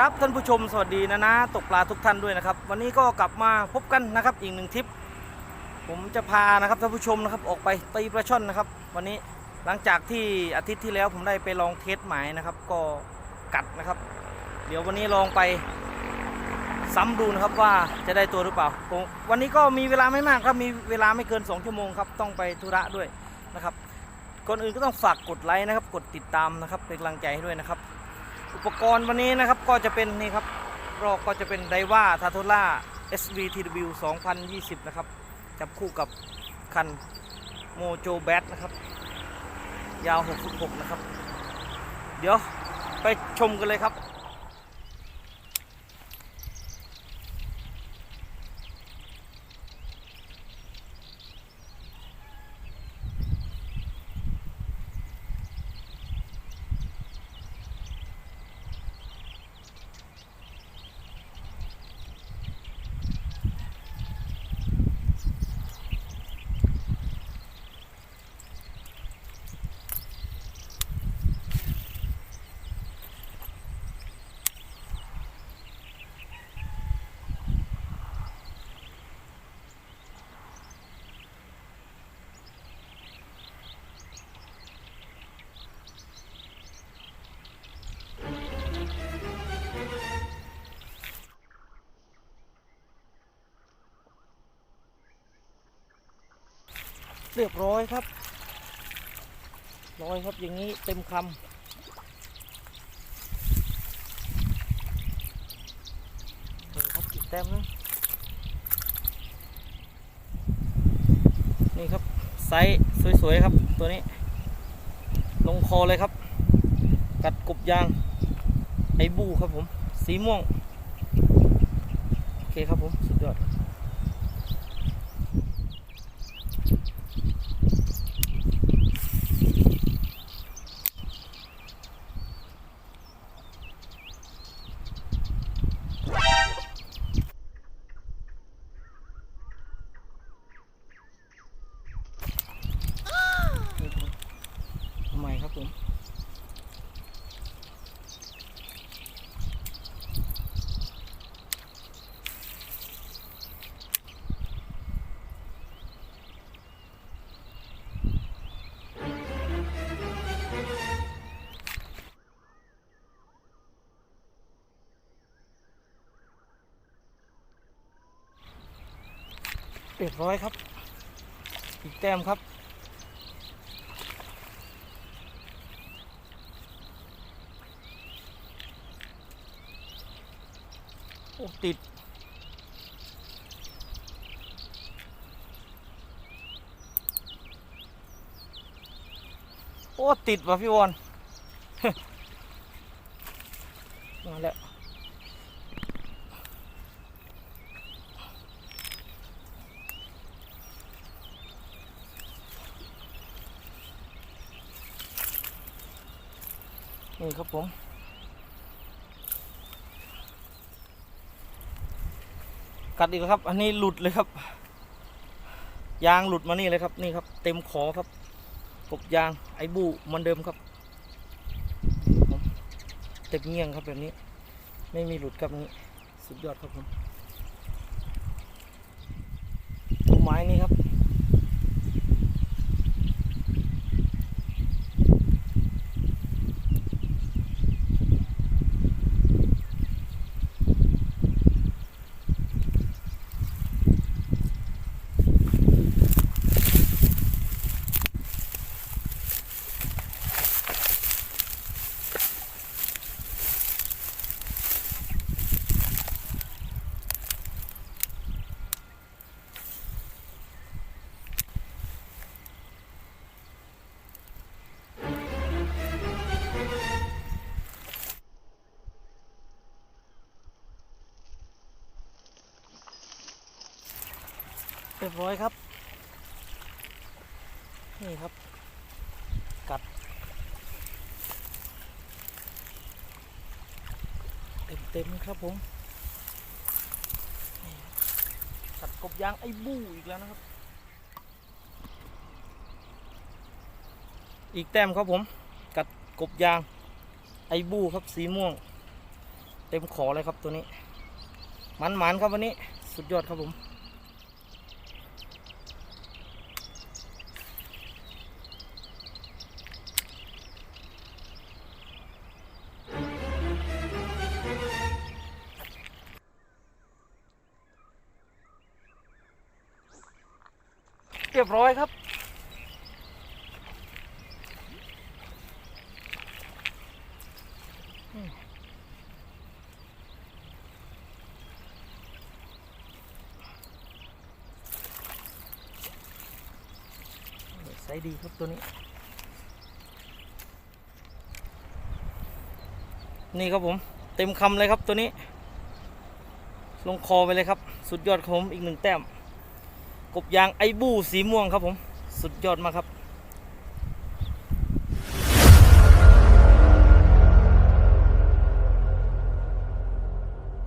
ครับท่านผู้ชมสวัสดีนะนะตกปลาทุกท่านด้วยนะครับ วันนี้ก็กลับมาพบกันนะครับอีกหนึ่งทริป ผมจะพานะครับท่านผู้ชมนะครับออกไปตีปลาช่อนนะครับ วันนี้หลังจากที่อาทิตย์ที่แล้วผมได้ไปลองเทสหมายนะครับ ก็กัดนะครับ เดี๋ยววันนี้ลองไปซ้ำดูนะครับว่าจะได้ตัวหรือเปล่าวันนี้ก็มีเวลาไม่มากครับมีเวลาไม่เกิน 2 ชั่วโมงครับต้องไปธุระด้วยนะครับก่อนอื่นก็ต้องฝากกดไลค์นะครับ กดติดตามนะครับเป็นกำลังใจให้ด้วยนะครับ อุปกรณ์วันนี้นะครับก็จะเป็นนี่ครับรอกก็จะเป็นไดว่าทาโทล่า SVTW 2020 นะครับ จับคู่กับคันโมโจแบทนะครับ ยาว6ฟุต6นะครับ เดี๋ยวไปชมกันเลยครับ เรียบร้อยครับร้อยครับอย่างนี้เต็มคำนี่ครับอีกแต้มนึงนี่ครับไซส์สวยๆครับตัวนี้ ลงคอเลยครับ กัดกบยาง ไอบูครับผม สีม่วง โอเคครับผม สุดยอด นี่ครับทำไมครับ ผมเรียบร้อยครับ อีกแต้มครับ ติด โอ้ ติดว่ะพี่วอนมาแล้วนี่ครับผม กัดอีกแล้วครับ อันนี้หลุดเลยครับ ยางหลุดมานี่เลยครับ นี่ครับ เต็มขอครับปกยางไอบูเหมันเดิมครับเต็มเงี่ยงครับแบบนี้ ไม่มีหลุดครับนี้ สุดยอดครับผมต้นไม้นี่ครับ รียบร้อยครับ นี่ครับ กัดเต็มเต็มๆครับผมกัดกบยางไอ้บู้อีกแล้วนะครับ อีกแต้มครับผม กัดกบยางไอ้บู้ครับสีม่วง เต็มขอเลยครับตัวนี้ มันหมันๆครับวันนี้ สุดยอดครับผม เรียบร้อยครับไซส์ดีครับตัวนี้ นี่ครับผม เต็มคำเลยครับตัวนี้ ลงคอไปเลยครับ สุดยอดครับผมอีกหนึ่งแต้ม กบยางไอบูสีม่วงครับผม สุดยอดมากครับ